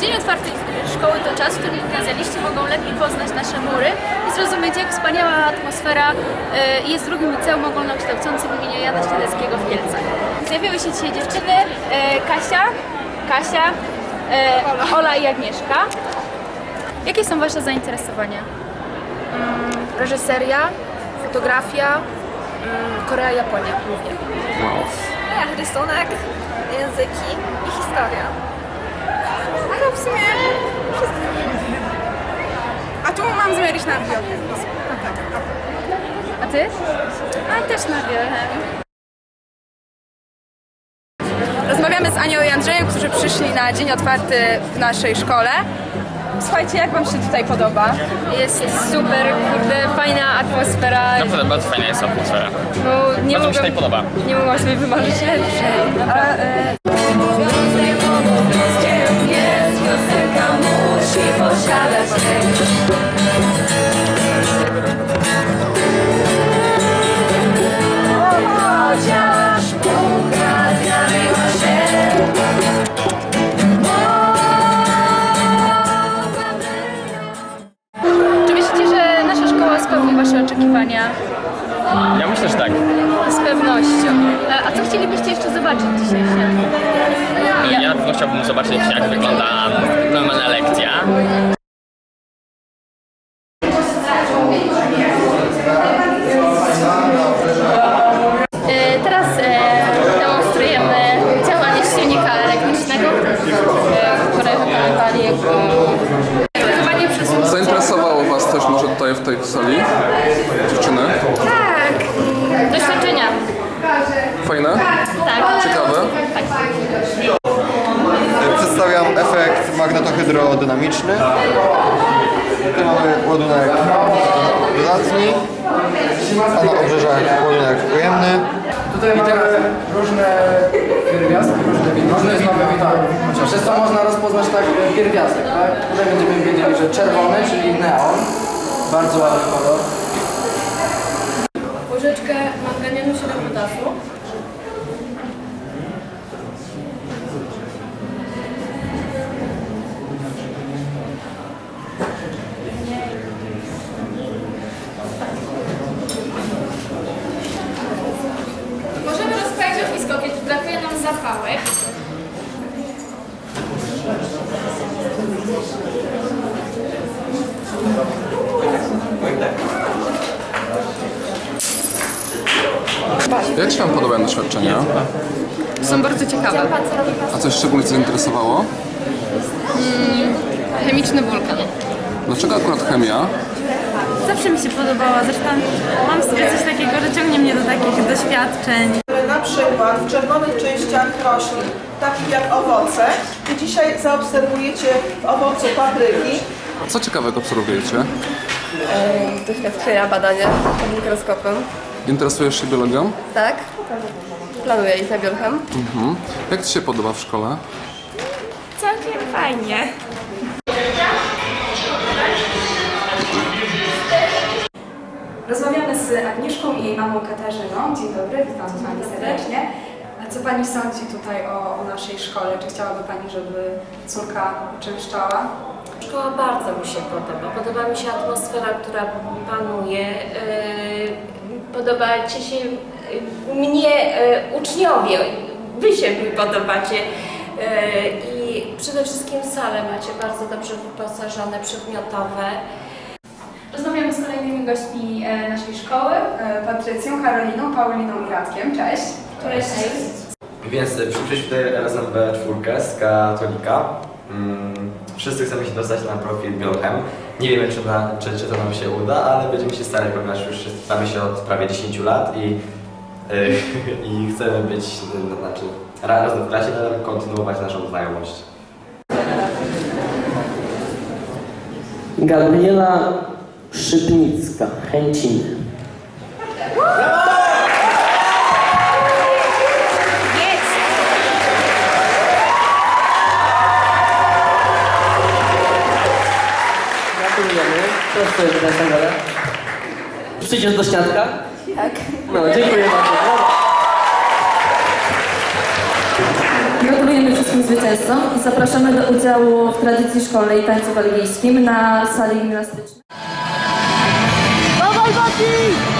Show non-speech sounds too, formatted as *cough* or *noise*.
Dzień otwarty szkoły to czas, w którym gimnazjaliści mogą lepiej poznać nasze mury i zrozumieć, jak wspaniała atmosfera e, jest drugim liceum ogólnokształcącym imienia Jana Śniadeckiego w Kielcach. Zjawiły się dzisiaj dziewczyny, e, Kasia, Kasia, e, Ola i Agnieszka. Jakie są Wasze zainteresowania? reżyseria, fotografia, mm, Korea, Japonia głównie. Ja, rysunek, języki i historia. W sumie A tu mam zamiar iść na biologię. A Ty? A też na wiele. Rozmawiamy z Anią i Andrzejem, którzy przyszli na dzień otwarty w naszej szkole. Słuchajcie, jak Wam się tutaj podoba? Jest super, kurde, fajna atmosfera. Naprawdę bardzo fajna jest atmosfera. No, nie Bardzo mi się tutaj mogłam, podoba. nie mogłam sobie wymarzyć lepszej. Naprawdę. Czy myślicie, że nasza szkoła spełni Wasze oczekiwania? Ja myślę, że tak. Z pewnością. A- co chcielibyście jeszcze zobaczyć dzisiaj na pewno chciałbym zobaczyć, jak wygląda normalna lekcja. E, Teraz e, demonstrujemy działanie silnika elektrycznego, e, które wykonywali przez Zainteresowało Was też może tutaj w tej sali? Dziewczyny? doświadczenia. Fajne? Tak. Ciekawe? Przedstawiam efekt magnetohydrodynamiczny. Tu mamy ładunek dodatni, a na obrzeżach ładunek ujemny. Tutaj mamy różne pierwiastki, różne, różne słabe witamy. Przez to można rozpoznać tak e, pierwiastek, tak? Tutaj będziemy wiedzieli, że czerwony, czyli neon, bardzo ładny kolor. Łyżeczkę manganianu 7 potasu. Zapałek. Jak się Wam podobają doświadczenia? Są bardzo ciekawe. A coś szczególnie zainteresowało? Chemiczny wulkan. Dlaczego akurat chemia? Zawsze mi się podobała, zresztą mam w sobie coś takiego, że ciągnie mnie do takich doświadczeń. Na przykład w czerwonych częściach roślin, takich jak owoce. I dzisiaj zaobserwujecie w owocu papryki. Co ciekawego obserwujecie? Doświadczenia, badania pod mikroskopem. Interesujesz się biologią? Tak? Planuję iść na biolchem. Mhm. Jak Ci się podoba w szkole? Całkiem fajnie. Rozmawiamy z Agnieszką i jej mamą Katarzyną. Dzień dobry, witam Pani serdecznie. A co Pani sądzi tutaj o, o naszej szkole? Czy chciałaby Pani, żeby córka uczęszczała? Szkoła bardzo mi się podoba. Podoba mi się atmosfera, która panuje. Yy, Podobacie się yy, mnie yy, uczniowie. Wy się mi podobacie. I przede wszystkim sale macie bardzo dobrze wyposażone, przedmiotowe. Rozmawiamy z kolejnymi gośćmi e, naszej szkoły. E, Patrycją, Karoliną, Pauliną i Radkiem. Cześć. Cześć. Więc y, przyszliśmy tutaj razem we czwórkę z katolika. Mm, Wszyscy chcemy się dostać na profil Biochem. Nie wiemy, czy, na, czy, czy to nam się uda, ale będziemy się starać, ponieważ już znamy się od prawie 10 lat i, *laughs* i chcemy być, no, znaczy razem w klasie, ale kontynuować naszą znajomość. Gabriela Szypnicka, Chęciny. Gratulujemy. Proszę na. Przyjdziesz do śniadka? Tak. No, dziękuję bardzo. Gratulujemy wszystkim zwycięzcom i zapraszamy do udziału w tradycji szkolnej tańcu belgijskim na sali gimnastycznej. Vai, Vadim!